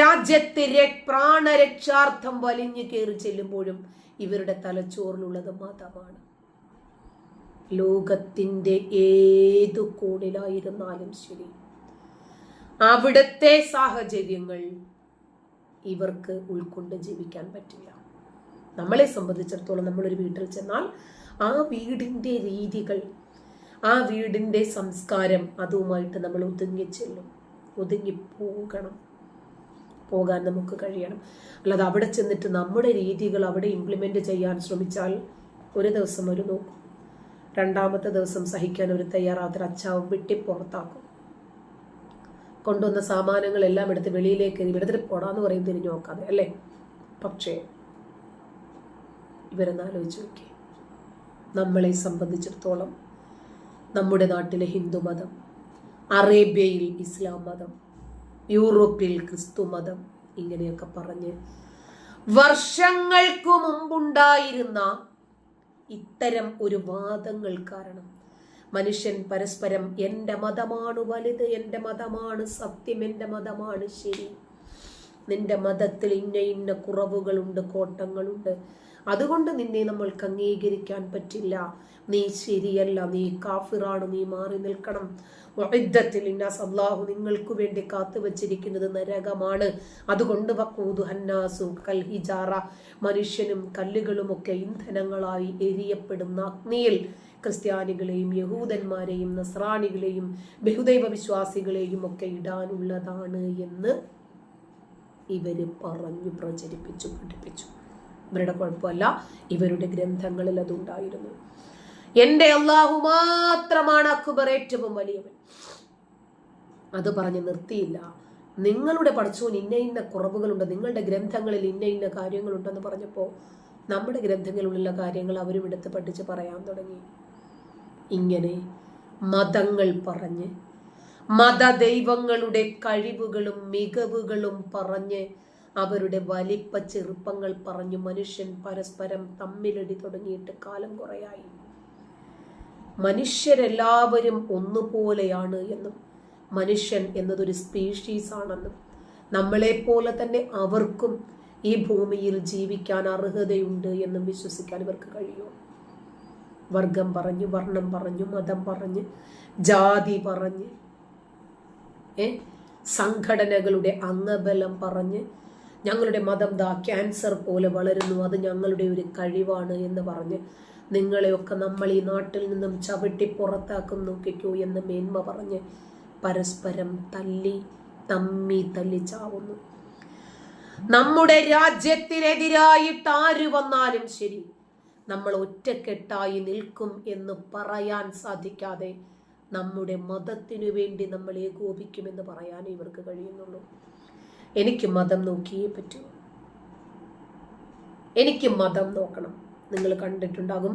രാജ്യത്തെ പ്രാണരക്ഷാർത്ഥം വലിഞ്ഞു കയറി ചെല്ലുമ്പോഴും ഇവരുടെ തലച്ചോറിലുള്ളത് മതമാണ്. ലോകത്തിന്റെ ഏതു കോണിലായിരുന്നാലും ശരി അവിടുത്തെ സാഹചര്യങ്ങൾ ഇവർക്ക് ഉൾക്കൊണ്ട് ജീവിക്കാൻ പറ്റില്ല. നമ്മളെ സംബന്ധിച്ചിടത്തോളം നമ്മളൊരു വീട്ടിൽ ചെന്നാൽ ആ വീടിന്റെ രീതികൾ ആ വീടിന്റെ സംസ്കാരം അതുമായിട്ട് നമ്മൾ ഒതുങ്ങി ചെല്ലും ഒതുങ്ങി പോകണം. പോകാൻ നമുക്ക് കഴിയണം. അല്ലാതെ അവിടെ ചെന്നിട്ട് നമ്മുടെ രീതികൾ അവിടെ ഇംപ്ലിമെന്റ് ചെയ്യാൻ ശ്രമിച്ചാൽ ഒരു ദിവസം ഒരു നോക്കും. രണ്ടാമത്തെ ദിവസം സഹിക്കാൻ ഒരു തയ്യാറാത്ത അച്ചാവും വെട്ടിപ്പുറത്താക്കും കൊണ്ടുവന്ന സാമാനങ്ങളെല്ലാം എടുത്ത് വെളിയിലേക്ക് ഇവിടത്തിൽ പോടാന്ന് പറയും തിരിഞ്ഞു നോക്കാതെ അല്ലേ? പക്ഷേ ഇവരെന്ന് ആലോചിച്ച് നോക്കി നമ്മളെ സംബന്ധിച്ചിടത്തോളം നമ്മുടെ നാട്ടിലെ ഹിന്ദു മതം അറേബ്യയിൽ ഇസ്ലാം മതം യൂറോപ്പിൽ ക്രിസ്തു മതം ഇങ്ങനെയൊക്കെ പറഞ്ഞ് വർഷങ്ങൾക്ക് മുമ്പുണ്ടായിരുന്ന ഇത്തരം ഒരു വാദങ്ങൾ കാരണം മനുഷ്യൻ പരസ്പരം എന്റെ മതമാണ് വലുത് എന്റെ മതമാണ് സത്യം എന്റെ മതമാണ് ശരി. നിന്റെ മതത്തിൽ ഇന്ന ഇന്ന കുറവുകളുണ്ട് കോട്ടങ്ങളുണ്ട്. അതുകൊണ്ട് നിന്നെ നമ്മൾക്ക് അംഗീകരിക്കാൻ പറ്റില്ല. നീ ശരിയല്ല. നീ കാഫിറാണ്. നീ മാറി നിൽക്കണം. യുദ്ധത്തിൽ ഇന്നാസ് സല്ലാഹു നിങ്ങൾക്ക് വേണ്ടി കാത്തു വച്ചിരിക്കുന്നത് നരകമാണ്. അതുകൊണ്ട് ഹന്നാസു കൽ ഹിജാറ മനുഷ്യനും കല്ലുകളുമൊക്കെ ഇന്ധനങ്ങളായി എരിയപ്പെടുന്ന അഗ്നിയിൽ ക്രിസ്ത്യാനികളെയും യഹൂദന്മാരെയും നസ്രാണികളെയും ബഹുദൈവ വിശ്വാസികളെയും ഒക്കെ ഇടാനുള്ളതാണ് എന്ന് ഇവർ പറഞ്ഞു പ്രചരിപ്പിച്ചു പഠിപ്പിച്ചു. ഇവരുടെ കുഴപ്പമല്ല. ഇവരുടെ ഗ്രന്ഥങ്ങളിൽ അതുണ്ടായിരുന്നു. എന്റെ അള്ളാഹു മാത്രമാണ് അക്ബർ ഏറ്റവും വലിയവൻ. അത് പറഞ്ഞ് നിർത്തിയില്ല. നിങ്ങളുടെ പഠിച്ചവന് ഇന്ന ഇന്ന കുറവുകളുണ്ട് നിങ്ങളുടെ ഗ്രന്ഥങ്ങളിൽ ഇന്ന ഇന്ന കാര്യങ്ങളുണ്ടെന്ന് പറഞ്ഞപ്പോൾ നമ്മുടെ ഗ്രന്ഥങ്ങളിലുള്ള കാര്യങ്ങൾ അവരും എടുത്ത് പഠിച്ച് പറയാൻ തുടങ്ങി. ഇങ്ങനെ മതങ്ങൾ പറഞ്ഞ് മതദൈവങ്ങളുടെ കഴിവുകളും മികവുകളും പറഞ്ഞ് അവരുടെ വലിപ്പ ചെറുപ്പങ്ങൾ പറഞ്ഞു മനുഷ്യൻ പരസ്പരം തമ്മിലടി തുടങ്ങിയിട്ട് കാലം കുറയായി. മനുഷ്യരെല്ലാവരും ഒന്നുപോലെയാണ് എന്നും മനുഷ്യൻ എന്നതൊരു സ്പീഷീസ് ആണെന്നും നമ്മളെപ്പോലെ തന്നെ അവർക്കും ഈ ഭൂമിയിൽ ജീവിക്കാൻ അർഹതയുണ്ട് എന്നും വിശ്വസിക്കാൻ ഇവർക്ക് കഴിയും. വർഗം പറഞ്ഞു വർണം പറഞ്ഞു മതം പറഞ്ഞ് ജാതി പറഞ്ഞ് ഏ? സംഘടനകളുടെ അംഗബലം പറഞ്ഞ് ഞങ്ങളുടെ മതം ദാ ക്യാൻസർ പോലെ വളരുന്നു. അത് ഞങ്ങളുടെ ഒരു കഴിവാണ് എന്ന് പറഞ്ഞ് നിങ്ങളെയൊക്കെ നമ്മൾ ഈ നാട്ടിൽ നിന്നും ചവിട്ടി പുറത്താക്കും നോക്കിക്കൂ എന്ന് മേന്മ പറഞ്ഞ് പരസ്പരം തല്ലി തമ്മി തല്ലി ചാവുന്നു. നമ്മുടെ രാജ്യത്തിനെതിരായിട്ട് ആര് വന്നാലും ശരി നമ്മൾ ഒറ്റക്കെട്ടായി നിൽക്കും എന്ന് പറയാൻ സാധിക്കാതെ നമ്മുടെ മതത്തിനു വേണ്ടി നമ്മൾ ഏകോപിക്കുമെന്ന് പറയാൻ ഇവർക്ക് കഴിയുന്നുള്ളൂ. എനിക്ക് മതം നോക്കിയേ പറ്റൂ. എനിക്ക് മതം നോക്കണം. നിങ്ങൾ കണ്ടിട്ടുണ്ടാകും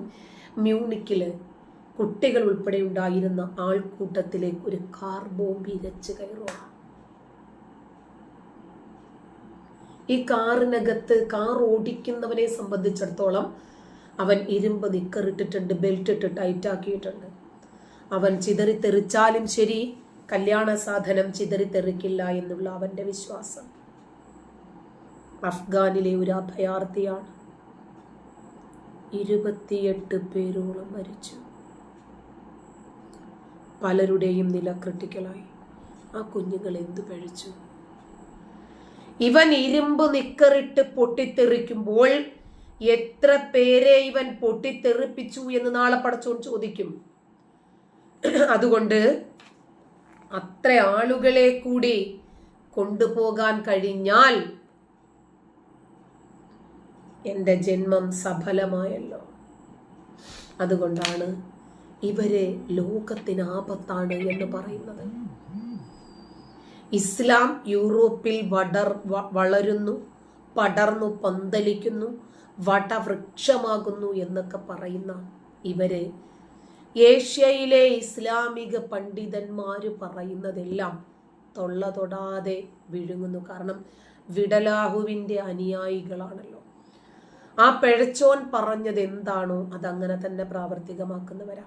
മ്യൂണിക്കിൽ കുട്ടികൾ ഉൾപ്പെടെ ഉണ്ടായിരുന്ന ആൾക്കൂട്ടത്തിലേക്ക് ഒരു കാർ ബോംബ് ഇരച്ച് കയറുക ഈ കാറിനകത്ത് കാർ ഓടിക്കുന്നവനെ സംബന്ധിച്ചിടത്തോളം അവൻ ഇരുമ്പ് നിക്കറിട്ടിട്ടുണ്ട് ബെൽറ്റ് ഇട്ട് ടൈറ്റ് ആക്കിയിട്ടുണ്ട് അവൻ ചിതറിത്തെറിച്ചാലും ശരി കല്യാണ സാധനം ചിതറിത്തെറിക്കില്ല എന്നുള്ള അവന്റെ വിശ്വാസം. അഫ്ഗാനിലെ ഒരു അഭയാർത്ഥിയാണ്. ഇരുപത്തിയെട്ട് പേരോളം മരിച്ചു. പലരുടെയും നില ക്രിട്ടിക്കലായി. ആ കുഞ്ഞുങ്ങൾ എന്തു പഴിച്ചു ഇവൻ ഇരുമ്പ് നിക്കറിട്ട് പൊട്ടിത്തെറിക്കുമ്പോൾ എത്ര പേരെ ഇവൻ പൊട്ടിത്തെറിപ്പിച്ചു എന്ന് നാളെ പടച്ചോൺ ചോദിക്കും. അതുകൊണ്ട് അത്ര ആളുകളെ കൂടി കൊണ്ടുപോകാൻ കഴിഞ്ഞാൽ എന്റെ ജന്മം സഫലമായല്ലോ. അതുകൊണ്ടാണ് ഇവരെ ലോകത്തിന് ആപത്താണ് എന്ന് പറയുന്നത്. ഇസ്ലാം യൂറോപ്പിൽ വടർ വളരുന്നു പടർന്നു പന്തലിക്കുന്നു വടവൃക്ഷമാകുന്നു എന്നൊക്കെ പറയുന്ന ഇവർ ഏഷ്യയിലെ ഇസ്ലാമിക പണ്ഡിതന്മാർ പറയുന്നതെല്ലാം തൊള്ള തൊടാതെ വിഴുങ്ങുന്നു. കാരണം വിടലാഹുവിന്റെ അനുയായികളാണല്ലോ. ആ പിഴച്ചോൻ പറഞ്ഞത് എന്താണോ അതങ്ങനെ തന്നെ പ്രാവർത്തികമാക്കുന്നവരാ.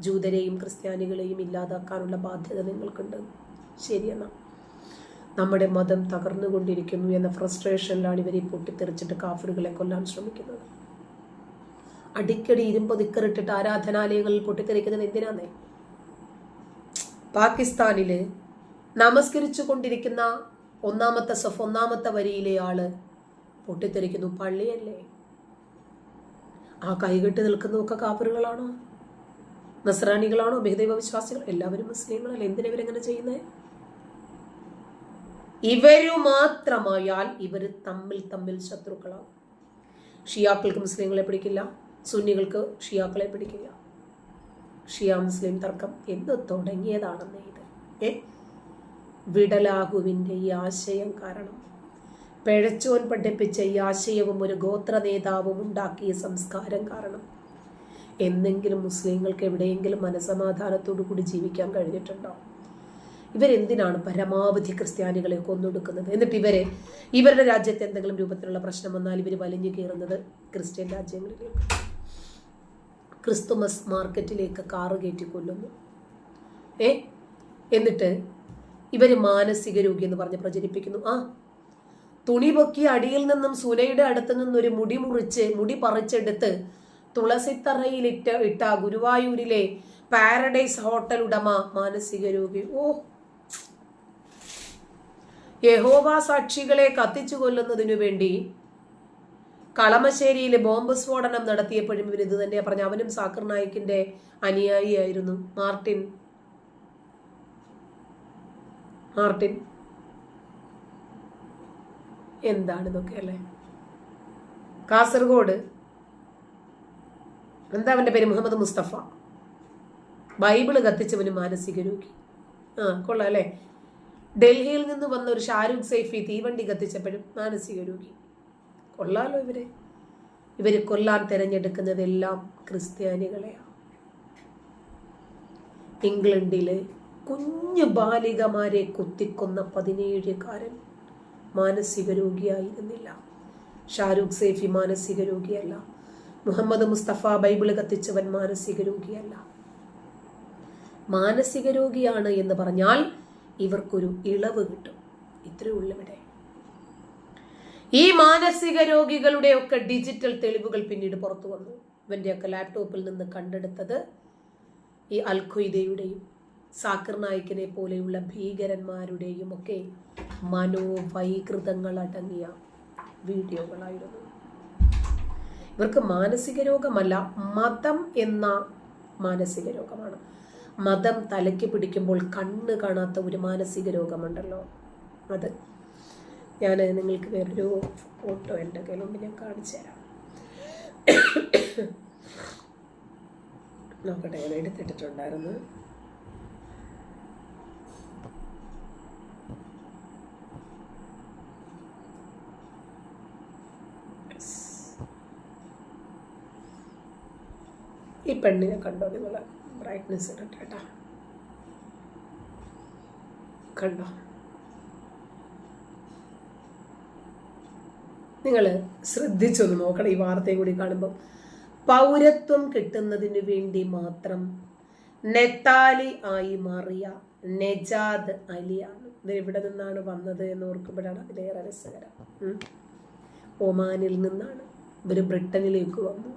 ജൂതരെയും ക്രിസ്ത്യാനികളെയും ഇല്ലാതാക്കാനുള്ള ബാധ്യത നിങ്ങൾക്കുണ്ട്. ശരിയെന്നാ. നമ്മുടെ മതം തകർന്നുകൊണ്ടിരിക്കുന്നു എന്ന ഫ്രസ്ട്രേഷനിലാണ് ഇവർ ഈ പൊട്ടിത്തെറിച്ചിട്ട് കാഫറുകളെ കൊല്ലാൻ ശ്രമിക്കുന്നത്. അടിക്കടി ഇരുമ്പ് നിക്കറിട്ടിട്ട് ആരാധനാലയങ്ങളിൽ പൊട്ടിത്തെറിക്കുന്നത് എന്തിനാന്നേ? പാകിസ്ഥാനിൽ നമസ്കരിച്ചു കൊണ്ടിരിക്കുന്ന ഒന്നാമത്തെ സഫ് ഒന്നാമത്തെ വരിയിലെ ആൾ പൊട്ടിത്തെറിക്കുന്നു. പള്ളിയല്ലേ? ആ കൈകെട്ടി നിൽക്കുന്നതൊക്കെ കാപ്പറുകളാണോ? നസ്രാനികളാണോ ബഹുദൈവ വിശ്വാസികൾ എല്ലാവരും മുസ്ലിങ്ങളല്ലേ? എന്തിനാ ഇവരെങ്ങനെ ചെയ്യുന്നത് ഇവരു മാത്രമായാൽ ഇവർ തമ്മിൽ തമ്മിൽ ശത്രുക്കളാകും. ഷിയാക്കൾക്ക് മുസ്ലിങ്ങളെ പിടിക്കില്ല. സുന്നികൾക്ക് ഷിയാക്കളെ പിടിക്കില്ല ഷിയ മുസ്ലിം തർക്കം എന്ന് തുടങ്ങിയതാണെന്ന് ഇത്. ഏ? വിടലാഹുവിന്റെ ഈ ആശയം കാരണം പിഴച്ചോൻ പഠിപ്പിച്ച ഈ ആശയവും ഒരു ഗോത്ര നേതാവും ഉണ്ടാക്കിയ സംസ്കാരം കാരണം എന്നെങ്കിലും മുസ്ലിങ്ങൾക്ക് എവിടെയെങ്കിലും മനസമാധാനത്തോടു കൂടി ജീവിക്കാൻ കഴിഞ്ഞിട്ടുണ്ടോ? ഇവരെന്തിനാണ് പരമാവധി ക്രിസ്ത്യാനികളെ കൊന്നൊടുക്കുന്നത്? എന്നിട്ട് ഇവരെ ഇവരുടെ രാജ്യത്ത് എന്തെങ്കിലും രൂപത്തിലുള്ള പ്രശ്നം വന്നാൽ ഇവർ വലിഞ്ഞു കയറുന്നത് ക്രിസ്ത്യൻ രാജ്യങ്ങളിലേക്ക്. ക്രിസ്തുമസ് മാർക്കറ്റിലേക്ക് കാറ് കയറ്റി കൊല്ലുന്നു. ഏ? എന്നിട്ട് ഇവർ മാനസിക രോഗി എന്ന് പറഞ്ഞ് പ്രചരിപ്പിക്കുന്നു. ആ തുണി പൊക്കി അടിയിൽ നിന്നും സുനയുടെ അടുത്ത് നിന്നും ഒരു മുടി മുറിച്ച് മുടി പറിച്ചെടുത്ത് തുളസിത്തറയിൽ ഇട്ട ഇട്ട ഗുരുവായൂരിലെ പാരഡൈസ് ഹോട്ടൽ ഉടമ മാനസിക രോഗി. ഓ യഹോവ സാക്ഷികളെ കത്തിച്ചു കൊല്ലുന്നതിനു വേണ്ടി കളമശ്ശേരിയിൽ ബോംബ് സ്ഫോടനം നടത്തിയപ്പോഴും ഇവർ ഇത് തന്നെ പറഞ്ഞു അവനും സാക്കർ നായിക്കിന്റെ അനുയായിയായിരുന്നു. മാർട്ടിൻ. മാർട്ടിൻ. എന്താണ് ഇതൊക്കെ അല്ലേ? കാസർഗോഡ്. എന്താ അവന്റെ പേര്? മുഹമ്മദ് മുസ്തഫ. ബൈബിൾ കത്തിച്ചവന് മാനസിക രോഗി. ആ കൊള്ളാം അല്ലേ? ഡൽഹിയിൽ നിന്ന് വന്ന ഒരു ഷാരൂഖ് സൈഫി തീവണ്ടി കത്തിച്ചപ്പോഴും മാനസിക രോഗി. കൊള്ളാലോ ഇവരെ. ഇവർ കൊല്ലാൻ തിരഞ്ഞെടുക്കുന്നതെല്ലാം ക്രിസ്ത്യാനികളെയാണ്. ഇംഗ്ലണ്ടിലെ കുഞ്ഞു ബാലികമാരെ കുത്തിക്കൊന്ന പതിനേഴുകാരൻ മാനസിക രോഗിയായിരുന്നില്ല. ഷാരൂഖ് സേഫി മാനസിക രോഗിയല്ല. മുഹമ്മദ് മുസ്തഫ ബൈബിൾ കത്തിച്ചവൻ മാനസിക രോഗിയല്ല. മാനസിക രോഗിയാണ് എന്ന് പറഞ്ഞാൽ ഇവർക്കൊരു ഇളവ് കിട്ടും. ഇത്രയേ ഉള്ളൂ ഇവിടെ. ഈ മാനസിക രോഗികളുടെ ഒക്കെ ഡിജിറ്റൽ തെളിവുകൾ പിന്നീട് പുറത്തു വന്നു. ഇവന്റെയൊക്കെ ലാപ്ടോപ്പിൽ നിന്ന് കണ്ടെടുത്തത് ഈ അൽഖ്വയ്ദയുടെയും സാക്കിർ നായിക്കിനെ പോലെയുള്ള ഭീകരന്മാരുടെയും ഒക്കെ മനോവൈകൃതങ്ങൾ അടങ്ങിയ വീഡിയോകളായിരുന്നു. ഇവർക്ക് മാനസിക രോഗമല്ല മതം എന്ന മാനസിക രോഗമാണ്. മതം തലയ്ക്ക് പിടിക്കുമ്പോൾ കണ്ണ് കാണാത്ത ഒരു മാനസിക രോഗമുണ്ടല്ലോ. അത് ഞാൻ നിങ്ങൾക്ക് വേറൊരു ഫോട്ടോ എന്റെ കയ്യിലുണ്ട് ഞാൻ കാണിച്ചു തരാം. നോക്കട്ടെ ഞാൻ എടുത്തിട്ടിട്ടുണ്ടായിരുന്നു. ഈ പെണ്ണിനെ കണ്ടോ? നിങ്ങൾ ബ്രൈറ്റ്നെസ് ഇടട്ടെ കേട്ടോ കണ്ടോ? നിങ്ങൾ ശ്രദ്ധിച്ചൊന്ന് നോക്കണം ഈ വാർത്തയും കൂടി കാണുമ്പോൾ പൗരത്വം കിട്ടുന്നതിന് വേണ്ടി മാത്രം നെത്താലി ആയി മാറിയ നെജാദ് അലിയാണ്. ഇത് എവിടെ നിന്നാണ് വന്നത് എന്ന് ഓർക്കുമ്പോഴാണ് അതിലേറെ രസകരം. ഒമാനിൽ നിന്നാണ്. ഇവർ ബ്രിട്ടനിലേക്ക് വന്നു.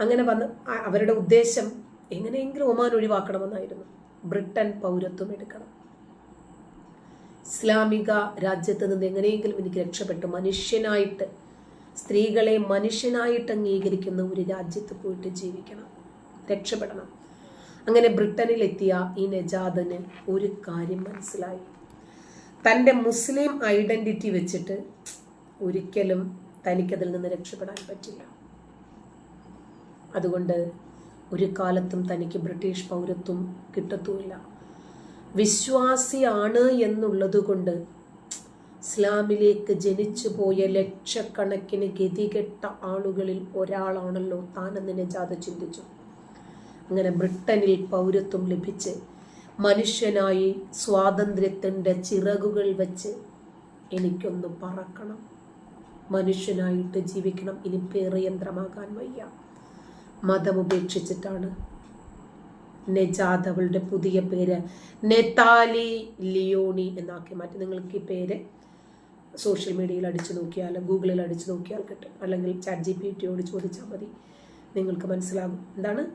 അങ്ങനെ വന്ന് അവരുടെ ഉദ്ദേശം എങ്ങനെയെങ്കിലും ഒമാൻ ഒഴിവാക്കണമെന്നായിരുന്നു. ബ്രിട്ടൻ പൗരത്വം എടുക്കണം. ഇസ്ലാമിക രാജ്യത്ത് നിന്ന് എങ്ങനെയെങ്കിലും എനിക്ക് രക്ഷപ്പെട്ടു. മനുഷ്യനായിട്ട് സ്ത്രീകളെ മനുഷ്യനായിട്ട് അംഗീകരിക്കുന്ന ഒരു രാജ്യത്ത് പോയിട്ട് ജീവിക്കണം. രക്ഷപ്പെടണം. അങ്ങനെ ബ്രിട്ടനിലെത്തിയ ഈ നജാദന് ഒരു കാര്യം മനസ്സിലായി. തന്റെ മുസ്ലിം ഐഡന്റിറ്റി വെച്ചിട്ട് ഒരിക്കലും തനിക്കതിൽ നിന്ന് രക്ഷപ്പെടാൻ പറ്റില്ല. അതുകൊണ്ട് ഒരു കാലത്തും തനിക്ക് ബ്രിട്ടീഷ് പൗരത്വം കിട്ടത്തുമില്ല. വിശ്വാസിയാണ് എന്നുള്ളത് കൊണ്ട് ഇസ്ലാമിലേക്ക് ജനിച്ചു പോയ ലക്ഷക്കണക്കിന് ഗതികെട്ട ആളുകളിൽ ഒരാളാണല്ലോ താനെന്ന് നജാദ് ചിന്തിച്ചു. അങ്ങനെ ബ്രിട്ടനിൽ പൗരത്വം ലഭിച്ച് മനുഷ്യനായി സ്വാതന്ത്ര്യത്തിന്റെ ചിറകുകൾ വെച്ച് എനിക്കൊന്ന് പറക്കണം. മനുഷ്യനായിട്ട് ജീവിക്കണം. ഇനി പേറ് യന്ത്രമാകാൻ വയ്യ. മതം ഉപേക്ഷിച്ചിട്ടാണ് നെജാദ് അവളുടെ പുതിയ പേര് നെതാലി ലിയോണി എന്നാക്കി മാറ്റി. നിങ്ങൾക്ക് ഈ പേര് സോഷ്യൽ മീഡിയയിൽ അടിച്ചു നോക്കിയാൽ ഗൂഗിളിൽ അടിച്ചു നോക്കിയാൽ കിട്ടും. അല്ലെങ്കിൽ ചാറ്റ് ജി പി ടിയോട് ചോദിച്ചാൽ മതി. നിങ്ങൾക്ക് മനസ്സിലാകും. എന്താണ്?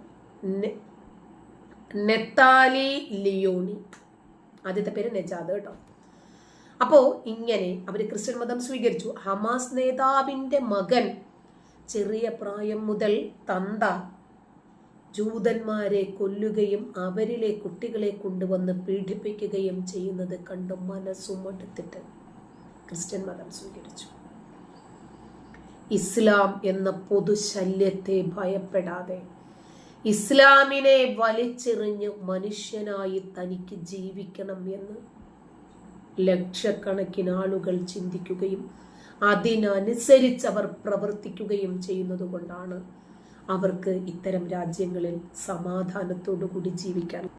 നെത്താലി ലിയോണി. ആദ്യത്തെ പേര് നെജാദ് കേട്ടോ. അപ്പോൾ ഇങ്ങനെ അവർ ക്രിസ്ത്യൻ മതം സ്വീകരിച്ചു. ഹമാസ് നേതാവിന്റെ മകൻ ചെറിയ പ്രായം മുതൽ തന്ത ജൂതന്മാരെ കൊല്ലുകയും അവരിലെ കുട്ടികളെ കൊണ്ടുവന്ന് പീഡിപ്പിക്കുകയും ചെയ്യുന്നത് കണ്ട് മനസ്സും എടുത്തിട്ട് ക്രിസ്ത്യൻ മതം സ്വീകരിച്ചു. ഇസ്ലാം എന്ന പൊതുശല്യത്തെ ഭയപ്പെടാതെ ഇസ്ലാമിനെ വലിച്ചെറിഞ്ഞ് മനുഷ്യനായി തനിക്ക് ജീവിക്കണം എന്ന് ലക്ഷക്കണക്കിന് ആളുകൾ ചിന്തിക്കുകയും അതിനനുസരിച്ച് അവർ പ്രവർത്തിക്കുകയും ചെയ്യുന്നത് കൊണ്ടാണ് അവർക്ക് ഇത്തരം രാജ്യങ്ങളിൽ സമാധാനത്തോടു കൂടി ജീവിക്കാൻ